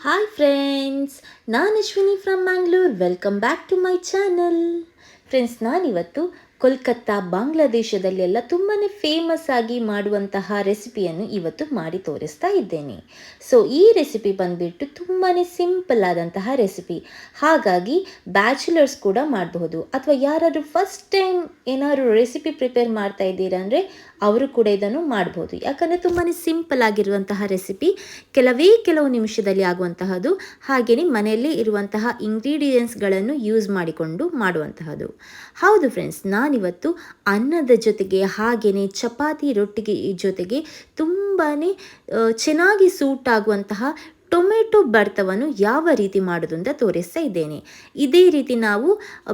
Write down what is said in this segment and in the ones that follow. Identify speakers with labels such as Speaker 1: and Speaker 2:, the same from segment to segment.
Speaker 1: Hi friends ನಾನು Ashwini from Mangalore welcome back to my channel friends ನಾನಿವತ್ತು ಕೋಲ್ಕತ್ತಾ, ಬಾಂಗ್ಲಾದೇಶದಲ್ಲೆಲ್ಲ ತುಂಬಾ famous ಆಗಿ ಮಾಡುವಂತಹ ರೆಸಿಪಿಯನ್ನು ಇವತ್ತು ಮಾಡಿ ತೋರಿಸ್ತಾ ಇದ್ದೇನೆ. ಸೊ ಈ ರೆಸಿಪಿ ಬಂದುಬಿಟ್ಟು ತುಂಬಾ ಸಿಂಪಲ್ ಆದಂತಹ ರೆಸಿಪಿ ಹಾಗಾಗಿ ಬ್ಯಾಚುಲರ್ಸ್ ಕೂಡ ಮಾಡಬಹುದು. ಅಥವಾ ಯಾರಾದರೂ ಫಸ್ಟ್ ಟೈಮ್ ಏನಾದರೂ ರೆಸಿಪಿ ಪ್ರಿಪೇರ್ ಮಾಡ್ತಾ ಇದ್ದೀರಾ ಅಂದರೆ ಅವರು ಕೂಡ ಇದನ್ನು ಮಾಡ್ಬೋದು ಯಾಕಂದರೆ ತುಂಬಾ ಸಿಂಪಲ್ ಆಗಿರುವಂತಹ ರೆಸಿಪಿ ಕೆಲವೇ ಕೆಲವು ನಿಮಿಷದಲ್ಲಿ ಆಗುವಂತಹದ್ದು ಹಾಗೆಯೇ ಮನೆಯಲ್ಲಿ ಇರುವಂತಹ ಇಂಗ್ರೀಡಿಯೆಂಟ್ಸ್ಗಳನ್ನು ಯೂಸ್ ಮಾಡಿಕೊಂಡು ಮಾಡುವಂತಹದ್ದು. ಹೌದು ಫ್ರೆಂಡ್ಸ್ ನಾನಿವತ್ತು ಅನ್ನದ ಜೊತೆಗೆ ಹಾಗೆಯೇ ಚಪಾತಿ ರೊಟ್ಟಿಗೆ ಜೊತೆಗೆ ತುಂಬಾ ಚೆನ್ನಾಗಿ ಸೂಟ್ ಆಗುವಂತಹ ಟೊಮೆಟೊ ಭರ್ತವನ್ನು ಯಾವ ರೀತಿ ಮಾಡೋದು ಅಂತ ತೋರಿಸ್ತಾ ಇದ್ದೇನೆ. ಇದೇ ರೀತಿ ನಾವು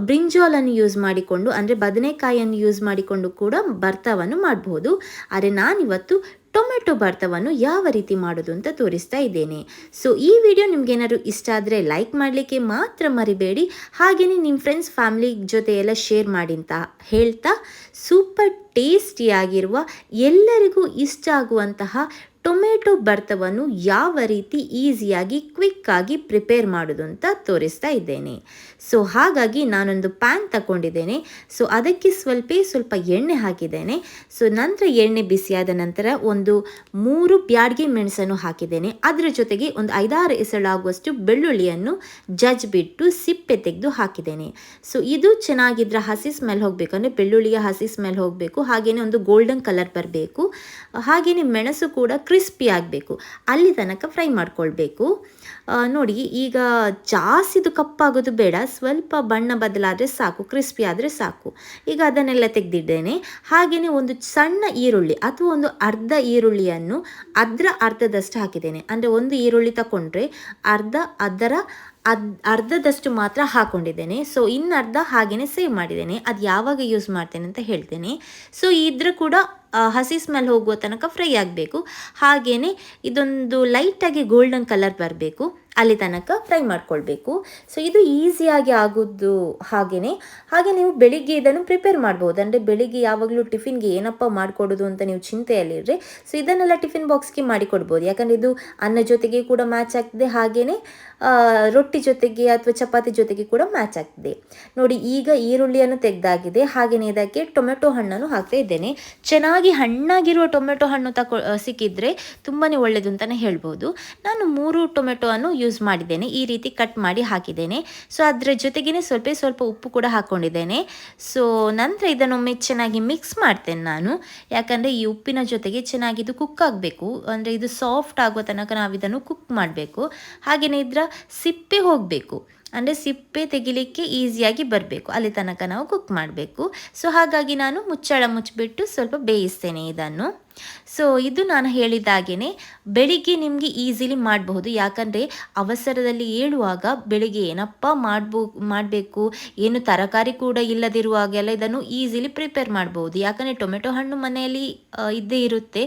Speaker 1: ಬ್ರಿಂಜಾಲನ್ನು ಯೂಸ್ ಮಾಡಿಕೊಂಡು, ಅಂದರೆ ಬದನೆಕಾಯಿಯನ್ನು ಯೂಸ್ ಮಾಡಿಕೊಂಡು ಕೂಡ ಭರ್ತವನ್ನು ಮಾಡಬಹುದು. ಆದರೆ ನಾನಿವತ್ತು ಟೊಮೆಟೊ ಭರ್ತವನ್ನು ಯಾವ ರೀತಿ ಮಾಡೋದು ಅಂತ ತೋರಿಸ್ತಾ ಇದ್ದೇನೆ. ಸೊ ಈ ವಿಡಿಯೋ ನಿಮ್ಗೇನಾದ್ರು ಇಷ್ಟ ಆದರೆ ಲೈಕ್ ಮಾಡಲಿಕ್ಕೆ ಮಾತ್ರ ಮರಿಬೇಡಿ. ಹಾಗೆಯೇ ನಿಮ್ಮ ಫ್ರೆಂಡ್ಸ್ ಫ್ಯಾಮಿಲಿ ಜೊತೆ ಎಲ್ಲ ಶೇರ್ ಮಾಡಿ ಅಂತ ಹೇಳ್ತಾ ಸೂಪರ್ ಟೇಸ್ಟಿಯಾಗಿರುವ ಎಲ್ಲರಿಗೂ ಇಷ್ಟ ಆಗುವಂತಹ ಟೊಮೆಟೊ ಭರ್ತವನ್ನು ಯಾವ ರೀತಿ ಈಸಿಯಾಗಿ ಕ್ವಿಕ್ಕಾಗಿ ಪ್ರಿಪೇರ್ ಮಾಡೋದು ಅಂತ ತೋರಿಸ್ತಾ ಇದ್ದೇನೆ. ಸೊ ಹಾಗಾಗಿ ನಾನೊಂದು ಪ್ಯಾನ್ ತಗೊಂಡಿದ್ದೇನೆ ಸೊ ಅದಕ್ಕೆ ಸ್ವಲ್ಪ ಸ್ವಲ್ಪ ಎಣ್ಣೆ ಹಾಕಿದ್ದೇನೆ. ಸೊ ನಂತರ ಎಣ್ಣೆ ಬಿಸಿಯಾದ ನಂತರ ಒಂದು ಮೂರು ಬ್ಯಾಡ್ಗೆ ಮೆಣಸನ್ನು ಹಾಕಿದ್ದೇನೆ. ಅದರ ಜೊತೆಗೆ ಒಂದು ಐದಾರು ಎಸಳಾಗುವಷ್ಟು ಬೆಳ್ಳುಳ್ಳಿಯನ್ನು ಜಜ್ ಬಿಟ್ಟು ಸಿಪ್ಪೆ ತೆಗೆದು ಹಾಕಿದ್ದೇನೆ. ಸೊ ಇದು ಚೆನ್ನಾಗಿದ್ರೆ ಹಸಿ ಸ್ಮೆಲ್ ಹೋಗಬೇಕು. ಅಂದರೆ ಬೆಳ್ಳುಳ್ಳಿಯ ಹಸಿ ಸ್ಮೆಲ್ ಹೋಗಬೇಕು. ಹಾಗೆಯೇ ಒಂದು ಗೋಲ್ಡನ್ ಕಲರ್ ಬರಬೇಕು. ಹಾಗೆಯೇ ಮೆಣಸು ಕೂಡ ಕ್ರಿಸ್ಪಿ ಆಗಬೇಕು. ಅಲ್ಲಿ ತನಕ ಫ್ರೈ ಮಾಡ್ಕೊಳ್ಬೇಕು. ನೋಡಿ, ಈಗ ಜಾಸ್ತಿದು ಕಪ್ಪಾಗೋದು ಬೇಡ, ಸ್ವಲ್ಪ ಬಣ್ಣ ಬದಲಾದರೆ ಸಾಕು ಕ್ರಿಸ್ಪಿ ಆದರೆ ಸಾಕು. ಈಗ ಅದನ್ನೆಲ್ಲ ತೆಗೆದಿದ್ದೇನೆ. ಹಾಗೆಯೇ ಒಂದು ಸಣ್ಣ ಈರುಳ್ಳಿ ಅಥವಾ ಒಂದು ಅರ್ಧ ಈರುಳ್ಳಿಯನ್ನು ಅದರ ಅರ್ಧದಷ್ಟು ಹಾಕಿದ್ದೇನೆ. ಅಂದರೆ ಒಂದು ಈರುಳ್ಳಿ ತಗೊಂಡ್ರೆ ಅರ್ಧ ಅದರ ಅದ್, ಅರ್ಧದಷ್ಟು ಮಾತ್ರ ಹಾಕೊಂಡಿದ್ದೇನೆ. ಸೊ ಇನ್ನರ್ಧ ಹಾಗೆಯೇ ಸೇವ್ ಮಾಡಿದ್ದೇನೆ. ಅದು ಯಾವಾಗ ಯೂಸ್ ಮಾಡ್ತೇನೆ ಅಂತ ಹೇಳ್ತೇನೆ. ಸೊ ಇದ್ರ ಕೂಡ ಹಸಿ ಸ್ಮೆಲ್ ಹೋಗುವ ತನಕ ಫ್ರೈ ಆಗಬೇಕು. ಹಾಗೆಯೇ ಇದೊಂದು ಲೈಟಾಗಿ ಗೋಲ್ಡನ್ ಕಲರ್ ಬರಬೇಕು. ಅಲ್ಲಿ ತನಕ ಫ್ರೈ ಮಾಡ್ಕೊಳ್ಬೇಕು. ಸೊ ಇದು ಈಸಿಯಾಗಿ ಆಗೋದು ಹಾಗೆಯೇ ಹಾಗೆ ನೀವು ಬೆಳಿಗ್ಗೆ ಇದನ್ನು ಪ್ರಿಪೇರ್ ಮಾಡ್ಬೋದು. ಅಂದರೆ ಬೆಳಿಗ್ಗೆ ಯಾವಾಗಲೂ ಟಿಫಿನ್ಗೆ ಏನಪ್ಪ ಮಾಡಿಕೊಡೋದು ಅಂತ ನೀವು ಚಿಂತೆಯಲ್ಲಿರ್ರಿ. ಸೊ ಇದನ್ನೆಲ್ಲ ಟಿಫಿನ್ ಬಾಕ್ಸ್ಗೆ ಮಾಡಿಕೊಡ್ಬೋದು ಯಾಕಂದರೆ ಇದು ಅನ್ನ ಜೊತೆಗೆ ಕೂಡ ಮ್ಯಾಚ್ ಆಗ್ತದೆ. ಹಾಗೆಯೇ ರೊಟ್ಟಿ ಜೊತೆಗೆ ಅಥವಾ ಚಪಾತಿ ಜೊತೆಗೆ ಕೂಡ ಮ್ಯಾಚ್ ಆಗ್ತದೆ. ನೋಡಿ, ಈಗ ಈರುಳ್ಳಿಯನ್ನು ತೆಗೆದಾಗಿದೆ. ಹಾಗೆಯೇ ಇದಕ್ಕೆ ಟೊಮೆಟೊ ಹಣ್ಣನ್ನು ಹಾಕ್ತಾ ಇದ್ದೇನೆ. ಚೆನ್ನಾಗಿ ಹಣ್ಣಾಗಿರುವ ಟೊಮೆಟೊ ಹಣ್ಣು ತಕೊ, ಸಿಕ್ಕಿದ್ರೆ ತುಂಬಾ ಒಳ್ಳೆಯದು ಅಂತಲೇ ಹೇಳ್ಬೋದು. ನಾನು ಮೂರು ಟೊಮೆಟೊವನ್ನು ಯೂಸ್ ಮಾಡಿದ್ದೇನೆ. ಈ ರೀತಿ ಕಟ್ ಮಾಡಿ ಹಾಕಿದ್ದೇನೆ. ಸೊ ಅದರ ಜೊತೆಗೇ ಸ್ವಲ್ಪ ಸ್ವಲ್ಪ ಉಪ್ಪು ಕೂಡ ಹಾಕ್ಕೊಂಡಿದ್ದೇನೆ ಸೊ ನಂತರ ಇದನ್ನೊಮ್ಮೆ ಚೆನ್ನಾಗಿ ಮಿಕ್ಸ್ ಮಾಡ್ತೇನೆ ನಾನು. ಯಾಕಂದರೆ ಈ ಉಪ್ಪಿನ ಜೊತೆಗೆ ಚೆನ್ನಾಗಿ ಇದು ಕುಕ್ ಆಗಬೇಕು. ಅಂದರೆ ಇದು ಸಾಫ್ಟ್ ಆಗುವ ತನಕ ನಾವು ಇದನ್ನು ಕುಕ್ ಮಾಡಬೇಕು. ಹಾಗೆಯೇ ಇದರ ಸಿಪ್ಪೆ ಹೋಗಬೇಕು. ಅಂದರೆ ಸಿಪ್ಪೆ ತೆಗಿಲಿಕ್ಕೆ ಈಸಿಯಾಗಿ ಬರಬೇಕು. ಅಲ್ಲಿ ತನಕ ನಾವು ಕುಕ್ ಮಾಡಬೇಕು. ಸೊ ಹಾಗಾಗಿ ನಾನು ಮುಚ್ಚಳ ಮುಚ್ಚಿಬಿಟ್ಟು ಸ್ವಲ್ಪ ಬೇಯಿಸ್ತೇನೆ ಇದನ್ನು. ಸೊ ಇದು ನಾನು ಹೇಳಿದಾಗೇನೆ ಬೆಳಿಗ್ಗೆ ನಿಮಗೆ ಈಸಿಲಿ ಮಾಡಬಹುದು. ಯಾಕಂದರೆ, ಅವಸರದಲ್ಲಿ ಏಳುವಾಗ ಬೆಳಿಗ್ಗೆ ಏನಪ್ಪ ಮಾಡ್ಬೋ, ಮಾಡಬೇಕು, ಏನು ತರಕಾರಿ ಕೂಡ ಇಲ್ಲದಿರುವಾಗೆಲ್ಲ ಇದನ್ನು ಈಸಿಲಿ ಪ್ರಿಪೇರ್ ಮಾಡ್ಬೋದು ಯಾಕಂದರೆ, ಟೊಮೆಟೊ ಹಣ್ಣು ಮನೆಯಲ್ಲಿ ಇದ್ದೇ ಇರುತ್ತೆ.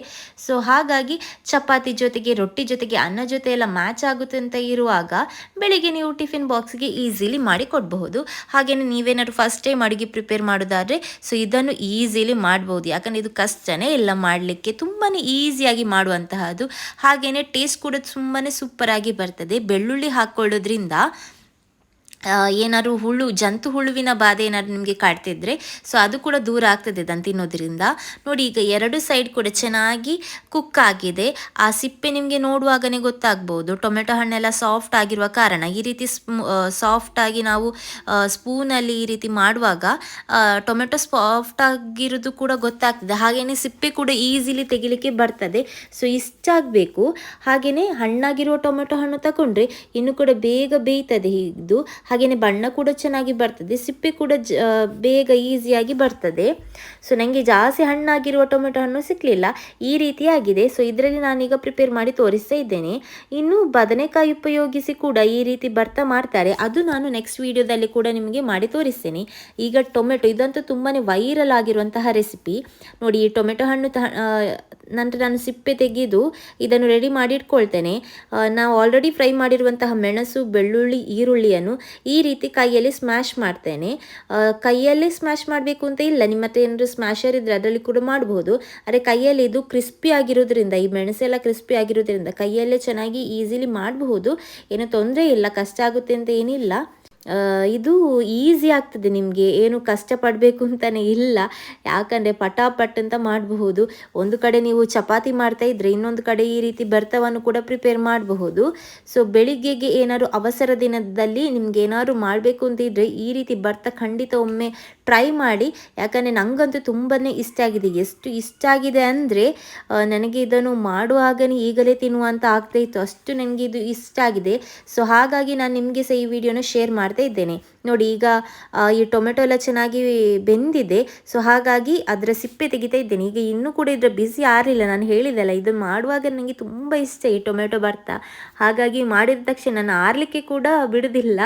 Speaker 1: ಸೊ ಹಾಗಾಗಿ ಚಪಾತಿ ಜೊತೆಗೆ, ರೊಟ್ಟಿ ಜೊತೆಗೆ, ಅನ್ನ ಜೊತೆ ಎಲ್ಲ ಮ್ಯಾಚ್ ಆಗುತ್ತೆ ಅಂತ ಇರುವಾಗ ಬೆಳಿಗ್ಗೆ ನೀವು ಟಿಫಿನ್ ಬಾಕ್ಸ್ಗೆ ಈಸಿಲಿ ಮಾಡಿ ಕೊಡಬಹುದು. ಹಾಗೆಯೇ ನೀವೇನಾದ್ರು ಫಸ್ಟ್ ಟೈಮ್ ಅಡುಗೆ ಪ್ರಿಪೇರ್ ಮಾಡೋದಾದರೆ ಸೊ ಇದನ್ನು ಈಸಿಲಿ ಮಾಡ್ಬೋದು ಯಾಕಂದರೆ, ಇದು ಕಷ್ಟನೇ ಎಲ್ಲ ಮಾಡಲಿಕ್ಕೆ ತುಂಬಾ ಈಸಿಯಾಗಿ ಮಾಡುವಂತಹದ್ದು. ಹಾಗೆಯೇ ಟೇಸ್ಟ್ ಕೂಡ ತುಂಬಾ ಸೂಪರಾಗಿ ಬರ್ತದೆ. ಬೆಳ್ಳುಳ್ಳಿ ಹಾಕ್ಕೊಳ್ಳೋದ್ರಿಂದ ಏನಾದ್ರು ಹುಳು ಜಂತು ಹುಳುವಿನ ಬಾಧೆ ಏನಾದ್ರು ನಿಮಗೆ ಕಾಡ್ತಿದ್ರೆ ಸೊ ಅದು ಕೂಡ ದೂರ ಆಗ್ತದೆ ಅದನ್ನು ತಿನ್ನೋದ್ರಿಂದ. ನೋಡಿ, ಈಗ ಎರಡು ಸೈಡ್ ಕೂಡ ಚೆನ್ನಾಗಿ ಕುಕ್ ಆಗಿದೆ. ಆ ಸಿಪ್ಪೆ ನಿಮಗೆ ನೋಡುವಾಗನೇ ಗೊತ್ತಾಗ್ಬೋದು. ಟೊಮೆಟೊ ಹಣ್ಣೆಲ್ಲ ಸಾಫ್ಟ್ ಆಗಿರುವ ಕಾರಣ, ಈ ರೀತಿ ಸಾಫ್ಟ್ ಆಗಿ ನಾವು ಸ್ಪೂನಲ್ಲಿ ಈ ರೀತಿ ಮಾಡುವಾಗ ಟೊಮೆಟೊ ಸಾಫ್ಟ್ ಆಗಿರೋದು ಕೂಡ ಗೊತ್ತಾಗ್ತದೆ. ಹಾಗೆಯೇ ಸಿಪ್ಪೆ ಕೂಡ ಈಸಿಲಿ ತೆಗಿಲಿಕ್ಕೆ ಬರ್ತದೆ. ಸೊ ಇಷ್ಟಾಗಬೇಕು ಹಾಗೆಯೇ ಹಣ್ಣಾಗಿರುವ ಟೊಮೆಟೊ ಹಣ್ಣು ತಗೊಂಡ್ರೆ ಇನ್ನು ಕೂಡ ಬೇಗ ಬೇಯ್ತದೆ ಇದು. ಹಾಗೆಯೇ ಬಣ್ಣ ಕೂಡ ಚೆನ್ನಾಗಿ ಬರ್ತದೆ, ಸಿಪ್ಪೆ ಕೂಡ ಜ ಬೇಗ ಈಸಿಯಾಗಿ ಬರ್ತದೆ. ಸೊ ನನಗೆ ಜಾಸ್ತಿ ಹಣ್ಣಾಗಿರುವ ಟೊಮೆಟೊ ಹಣ್ಣು ಸಿಕ್ಕಲಿಲ್ಲ ಈ ರೀತಿಯಾಗಿದೆ ಸೊ ಇದರಲ್ಲಿ ನಾನೀಗ ಪ್ರಿಪೇರ್ ಮಾಡಿ ತೋರಿಸ್ತಾ ಇದ್ದೇನೆ. ಇನ್ನು ಬದನೆಕಾಯಿ ಉಪಯೋಗಿಸಿ ಕೂಡ ಈ ರೀತಿ ಬರ್ತಾ ಮಾಡ್ತಾರೆ. ಅದು ನಾನು ನೆಕ್ಸ್ಟ್ ವಿಡಿಯೋದಲ್ಲಿ ಕೂಡ ನಿಮಗೆ ಮಾಡಿ ತೋರಿಸ್ತೇನೆ. ಈಗ ಟೊಮೆಟೊ, ಇದಂತೂ ತುಂಬಾ ವೈರಲ್ ಆಗಿರುವಂತಹ ರೆಸಿಪಿ ನೋಡಿ, ಈ ಟೊಮೆಟೊ ಹಣ್ಣು ನಂತರ ನಾನು ಸಿಪ್ಪೆ ತೆಗೆದು ಇದನ್ನು ರೆಡಿ ಮಾಡಿ ಇಟ್ಕೊಳ್ತೇನೆ ನಾವು ಆಲ್ರೆಡಿ ಫ್ರೈ ಮಾಡಿರುವಂತಹ ಮೆಣಸು, ಬೆಳ್ಳುಳ್ಳಿ, ಈರುಳ್ಳಿಯನ್ನು ಈ ರೀತಿ ಕೈಯಲ್ಲಿ ಸ್ಮ್ಯಾಶ್ ಮಾಡ್ತೇನೆ. ಕೈಯಲ್ಲಿ ಸ್ಮ್ಯಾಶ್ ಮಾಡಬೇಕು ಅಂತ ಇಲ್ಲ, ನಿಮ್ಮ ಹತ್ರ ಏನಾದರೂ ಸ್ಮ್ಯಾಶರ್ ಇದ್ದರೆ ಅದರಲ್ಲಿ ಕೂಡ ಮಾಡಬಹುದು ಆದರೆ ಕೈಯಲ್ಲಿ ಇದು ಕ್ರಿಸ್ಪಿ ಆಗಿರೋದ್ರಿಂದ, ಈ ಮೆಣಸೆಲ್ಲ ಕ್ರಿಸ್ಪಿ ಆಗಿರೋದ್ರಿಂದ ಕೈಯಲ್ಲೇ ಚೆನ್ನಾಗಿ ಈಸಿಲಿ ಮಾಡಬಹುದು. ಏನೂ ತೊಂದರೆ ಇಲ್ಲ, ಕಷ್ಟ ಆಗುತ್ತೆ ಅಂತ ಏನಿಲ್ಲ. ಇದು ಈಸಿ ಆಗ್ತದೆ ನಿಮಗೆ. ಏನು ಕಷ್ಟಪಡಬೇಕು ಅಂತಲೇ ಇಲ್ಲ. ಯಾಕಂದರೆ ಪಟಾಪಟ್ ಅಂತ ಮಾಡಬಹುದು. ಒಂದು ಕಡೆ ನೀವು ಚಪಾತಿ ಮಾಡ್ತಾ ಇದ್ರೆ ಇನ್ನೊಂದು ಕಡೆ ಈ ರೀತಿ ಬರ್ತವನ್ನು ಕೂಡ ಪ್ರಿಪೇರ್ ಮಾಡಬಹುದು. ಸೊ ಬೆಳಿಗ್ಗೆಗೆ ಏನಾದ್ರು ಅವಸರ ದಿನದಲ್ಲಿ ನಿಮ್ಗೆ ಏನಾದ್ರು ಮಾಡಬೇಕು ಅಂತ ಇದ್ರೆ ಈ ರೀತಿ ಬರ್ತ ಖಂಡಿತ ಒಮ್ಮೆ ಟ್ರೈ ಮಾಡಿ. ಯಾಕಂದರೆ ನನಗಂತೂ ತುಂಬಾ ಇಷ್ಟ ಆಗಿದೆ. ಎಷ್ಟು ಇಷ್ಟ ಆಗಿದೆ ಅಂದರೆ ನನಗೆ ಇದನ್ನು ಮಾಡುವಾಗನೇ ಈಗಲೇ ತಿನ್ನುವಂತ ಆಗ್ತಾ ಇತ್ತು. ಅಷ್ಟು ನನಗೆ ಇದು ಇಷ್ಟ ಆಗಿದೆ. ಸೊ ಹಾಗಾಗಿ ನಾನು ನಿಮಗೆ ಸಹ ಈ ವಿಡಿಯೋನ ಶೇರ್ ಇದ್ದೇನೆ. ನೋಡಿ, ಈಗ ಈ ಟೊಮೆಟೊ ಎಲ್ಲ ಚೆನ್ನಾಗಿ ಬೆಂದಿದೆ. ಸೊ, ಹಾಗಾಗಿ ಅದರ ಸಿಪ್ಪೆ ತೆಗಿತಾ ಇದ್ದೇನೆ. ಈಗ ಇನ್ನೂ ಕೂಡ ಇದರ ಬಿಸಿ ಆರಿಲ್ಲ ನಾನು ಹೇಳಿದೆಲ್ಲ, ಇದು ಮಾಡುವಾಗ ನನಗೆ ತುಂಬ ಇಷ್ಟ ಈ ಟೊಮೆಟೊ ಭರ್ತಾ ಹಾಗಾಗಿ ಮಾಡಿದ ತಕ್ಷಣ ನಾನು ಆರಲಿಕ್ಕೆ ಕೂಡ ಬಿಡುವುದಿಲ್ಲ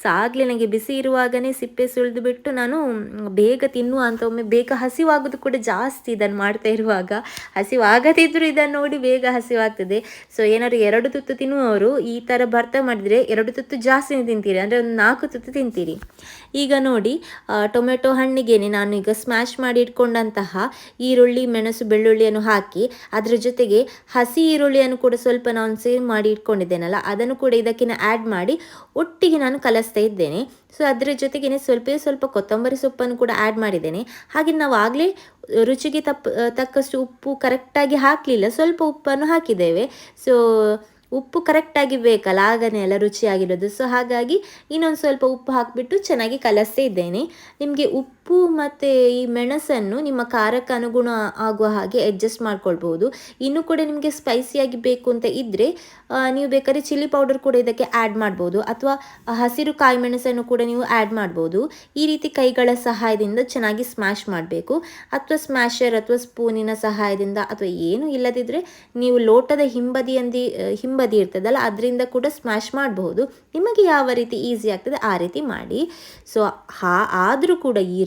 Speaker 1: ಸೊ, ಆಗಲೇ ನನಗೆ ಬಿಸಿ ಇರುವಾಗನೇ ಸಿಪ್ಪೆ ಸುಳಿದು ಬಿಟ್ಟು ನಾನು ಬೇಗ ತಿನ್ನುವ ಅಂತ ಒಮ್ಮೆ ಬೇಗ ಹಸಿವಾಗೋದು ಕೂಡ ಜಾಸ್ತಿ ಇದನ್ನು ಮಾಡ್ತಾ ಇರುವಾಗ. ಹಸಿವಾಗದಿದ್ದರೂ ಇದನ್ನು ನೋಡಿ ಬೇಗ ಹಸಿವಾಗ್ತದೆ. ಸೊ, ಏನಾದ್ರು ಎರಡು ತುತ್ತು ತಿನ್ನುವವರು ಈ ಥರ ಭರ್ತ ಮಾಡಿದರೆ ಎರಡು ತುತ್ತು ಜಾಸ್ತಿ ತಿಂತೀರಿ. ಅಂದರೆ ಒಂದು ನಾಲ್ಕು ತುತ್ತು ತಿಂತೀರಿ. ಈಗ ನೋಡಿ ಟೊಮೆಟೊ ಹಣ್ಣಿಗೆ ನಾನು ಈಗ ಸ್ಮ್ಯಾಶ್ ಮಾಡಿ ಇಟ್ಕೊಂಡಂತಹ ಈರುಳ್ಳಿ, ಮೆಣಸು, ಬೆಳ್ಳುಳ್ಳಿಯನ್ನು ಹಾಕಿ ಅದರ ಜೊತೆಗೆ ಹಸಿ ಈರುಳ್ಳಿಯನ್ನು ಕೂಡ ಸ್ವಲ್ಪ ನಾನು ಸೇವ್ ಮಾಡಿ ಇಟ್ಕೊಂಡಿದ್ದೇನಲ್ಲ, ಅದನ್ನು ಕೂಡ ಇದಕ್ಕಿಂತ ಆ್ಯಡ್ ಮಾಡಿ ಒಟ್ಟಿಗೆ ನಾನು ಕಲಿಸ್ತಾ ಇದ್ದೇನೆ. ಸೊ ಅದರ ಜೊತೆಗೇ ಸ್ವಲ್ಪ ಸ್ವಲ್ಪ ಕೊತ್ತಂಬರಿ ಸೊಪ್ಪನ್ನು ಕೂಡ ಆ್ಯಡ್ ಮಾಡಿದ್ದೇನೆ. ಹಾಗೆ ನಾವು ಆಗಲೇ ರುಚಿಗೆ ತಪ್ಪ, ತಕ್ಕಷ್ಟು ಉಪ್ಪು ಕರೆಕ್ಟಾಗಿ ಹಾಕಲಿಲ್ಲ, ಸ್ವಲ್ಪ ಉಪ್ಪನ್ನು ಹಾಕಿದ್ದೇವೆ. ಸೊ ಉಪ್ಪು ಕರೆಕ್ಟಾಗಿ ಬೇಕಲ್ಲ ಆಗನೇ ಎಲ್ಲ ರುಚಿಯಾಗಿರೋದು. ಸೊ ಹಾಗಾಗಿ ಇನ್ನೊಂದು ಸ್ವಲ್ಪ ಉಪ್ಪು ಹಾಕಿಬಿಟ್ಟು ಚೆನ್ನಾಗಿ ಕಲಸ್ತಾ ಇದ್ದೇನೆ ನಿಮಗೆ ಉಪ್ಪು ಮತ್ತು ಈ ಮೆಣಸನ್ನು ನಿಮ್ಮ ಖಾರಕ್ಕೆ ಅನುಗುಣ ಆಗುವ ಹಾಗೆ ಅಡ್ಜಸ್ಟ್ ಮಾಡ್ಕೊಳ್ಬೋದು ಇನ್ನೂ ಕೂಡ ನಿಮಗೆ ಸ್ಪೈಸಿಯಾಗಿ ಬೇಕು ಅಂತ ಇದ್ದರೆ ನೀವು ಬೇಕಾದ್ರೆ ಚಿಲ್ಲಿ ಪೌಡರ್ ಕೂಡ ಇದಕ್ಕೆ ಆ್ಯಡ್ ಮಾಡ್ಬೋದು. ಅಥವಾ ಹಸಿರು ಕಾಯಿ ಮೆಣಸನ್ನು ಕೂಡ ನೀವು ಆ್ಯಡ್ ಮಾಡ್ಬೋದು. ಈ ರೀತಿ ಕೈಗಳ ಸಹಾಯದಿಂದ ಚೆನ್ನಾಗಿ ಸ್ಮ್ಯಾಶ್ ಮಾಡಬೇಕು. ಅಥವಾ ಸ್ಮ್ಯಾಶರ್ ಅಥವಾ ಸ್ಪೂನಿನ ಸಹಾಯದಿಂದ ಅಥವಾ ಏನು ಇಲ್ಲದಿದ್ದರೆ ನೀವು ಲೋಟದ ಹಿಂಬದಿಯಂದಿ ಹಿಂಬದಿ ಇರ್ತದಲ್ಲ, ಅದರಿಂದ ಕೂಡ ಸ್ಮ್ಯಾಶ್ ಮಾಡಬಹುದು ನಿಮಗೆ ಯಾವ ರೀತಿ ಈಸಿ ಆಗ್ತದೆ ಆ ರೀತಿ ಮಾಡಿ. ಸೊ ಹಾ, ಆದರೂ ಕೂಡ ಈ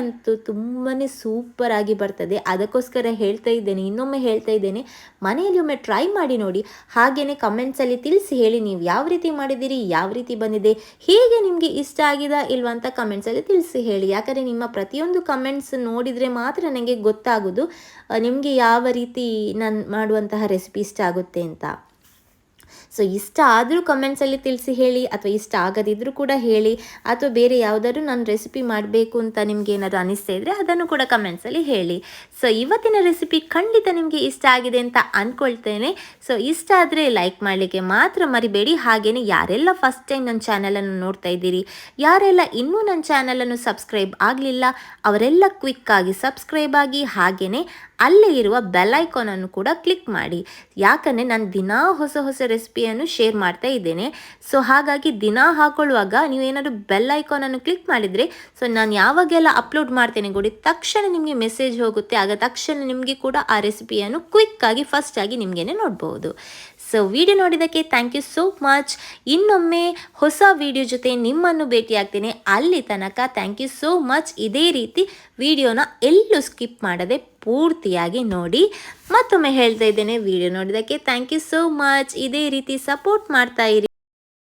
Speaker 1: ಅಂತೂ ತುಂಬಾ ಸೂಪರ್ ಆಗಿ ಬರ್ತದೆ. ಅದಕ್ಕೋಸ್ಕರ ಹೇಳ್ತಾ ಇದ್ದೇನೆ, ಇನ್ನೊಮ್ಮೆ ಹೇಳ್ತಾ ಇದ್ದೇನೆ, ಮನೆಯಲ್ಲಿ ಒಮ್ಮೆ ಟ್ರೈ ಮಾಡಿ ನೋಡಿ. ಹಾಗೆಯೇ ಕಮೆಂಟ್ಸಲ್ಲಿ ತಿಳಿಸಿ ಹೇಳಿ, ನೀವು ಯಾವ ರೀತಿ ಮಾಡಿದ್ದೀರಿ, ಯಾವ ರೀತಿ ಬಂದಿದೆ, ಹೇಗೆ ನಿಮಗೆ ಇಷ್ಟ ಆಗಿದೆ ಇಲ್ವಾ ಅಂತ ಕಮೆಂಟ್ಸಲ್ಲಿ ತಿಳಿಸಿ ಹೇಳಿ. ಯಾಕಂದರೆ ನಿಮ್ಮ ಪ್ರತಿಯೊಂದು ಕಮೆಂಟ್ಸ್ ನೋಡಿದರೆ ಮಾತ್ರ ನನಗೆ ಗೊತ್ತಾಗೋದು ನಿಮಗೆ ಯಾವ ರೀತಿ ನಾನು ಮಾಡುವಂತಹ ರೆಸಿಪಿ ಇಷ್ಟ ಆಗುತ್ತೆ ಅಂತ. ಸೊ ಇಷ್ಟ ಆದರೂ ಕಮೆಂಟ್ಸಲ್ಲಿ ತಿಳಿಸಿ ಹೇಳಿ, ಅಥವಾ ಇಷ್ಟ ಆಗದಿದ್ದರೂ ಕೂಡ ಹೇಳಿ, ಅಥವಾ ಬೇರೆ ಯಾವುದಾದ್ರು ನಾನು ರೆಸಿಪಿ ಮಾಡಬೇಕು ಅಂತ ನಿಮಗೆ ಏನಾದರೂ ಅನಿಸ್ತಾ ಇದ್ದರೆ ಅದನ್ನು ಕೂಡ ಕಮೆಂಟ್ಸಲ್ಲಿ ಹೇಳಿ. ಸೊ ಇವತ್ತಿನ ರೆಸಿಪಿ ಖಂಡಿತ ನಿಮಗೆ ಇಷ್ಟ ಆಗಿದೆ ಅಂತ ಅಂದ್ಕೊಳ್ತೇನೆ ಸೊ ಇಷ್ಟ ಆದರೆ ಲೈಕ್ ಮಾಡಲಿಕ್ಕೆ ಮಾತ್ರ ಮರಿಬೇಡಿ. ಹಾಗೆಯೇ ಯಾರೆಲ್ಲ ಫಸ್ಟ್ ಟೈಮ್ ನನ್ನ ಚಾನಲನ್ನು ನೋಡ್ತಾ ಇದ್ದೀರಿ, ಯಾರೆಲ್ಲ ಇನ್ನೂ ನನ್ನ ಚಾನಲನ್ನು ಸಬ್ಸ್ಕ್ರೈಬ್ ಆಗಲಿಲ್ಲ, ಅವರೆಲ್ಲ ಕ್ವಿಕ್ಕಾಗಿ ಸಬ್ಸ್ಕ್ರೈಬ್ ಆಗಿ ಹಾಗೆಯೇ ಅಲ್ಲೇ ಇರುವ ಬೆಲ್ ಐಕಾನನ್ನು ಕೂಡ ಕ್ಲಿಕ್ ಮಾಡಿ. ಯಾಕಂದರೆ ನಾನು ದಿನಾ ಹೊಸ ಹೊಸ ರೆಸಿಪಿಯನ್ನು ಶೇರ್ ಮಾಡ್ತಾ ಇದ್ದೇನೆ. ಸೊ ಹಾಗಾಗಿ ದಿನ ಹಾಕೊಳ್ಳುವಾಗ ನೀವು ಏನಾದರೂ ಬೆಲ್ ಐಕಾನನ್ನು ಕ್ಲಿಕ್ ಮಾಡಿದರೆ ಸೊ ನಾನು ಯಾವಾಗೆಲ್ಲ ಅಪ್ಲೋಡ್ ಮಾಡ್ತೇನೆ ಕೊಡಿ ತಕ್ಷಣ ನಿಮಗೆ ಮೆಸೇಜ್ ಹೋಗುತ್ತೆ. ಆಗ ತಕ್ಷಣ ನಿಮಗೆ ಕೂಡ ಆ ರೆಸಿಪಿಯನ್ನು ಕ್ವಿಕ್ಕಾಗಿ ಫಸ್ಟಾಗಿ ನಿಮಗೇನೆ ನೋಡ್ಬೋದು. ಸೊ ವಿಡಿಯೋ ನೋಡಿದ್ದಕ್ಕೆ ಥ್ಯಾಂಕ್ ಯು ಸೋ ಮಚ್ ಇನ್ನೊಮ್ಮೆ ಹೊಸ ವಿಡಿಯೋ ಜೊತೆ ನಿಮ್ಮನ್ನು ಭೇಟಿಯಾಗ್ತೀನಿ. ಅಲ್ಲಿ ತನಕ ಥ್ಯಾಂಕ್ ಯು ಸೋ ಮಚ್ ಇದೇ ರೀತಿ ವಿಡಿಯೋನ ಎಲ್ಲೂ ಸ್ಕಿಪ್ ಮಾಡದೆ ಪೂರ್ತಿಯಾಗಿ ನೋಡಿ. ಮತ್ತೊಮ್ಮೆ ಹೇಳ್ತಾ ಇದ್ದೇನೆ ವಿಡಿಯೋ ನೋಡಿದ್ದಕ್ಕೆ ಥ್ಯಾಂಕ್ ಯು ಸೋ ಮಚ್ ಇದೇ ರೀತಿ ಸಪೋರ್ಟ್ ಮಾಡ್ತಾ ಇರಿ.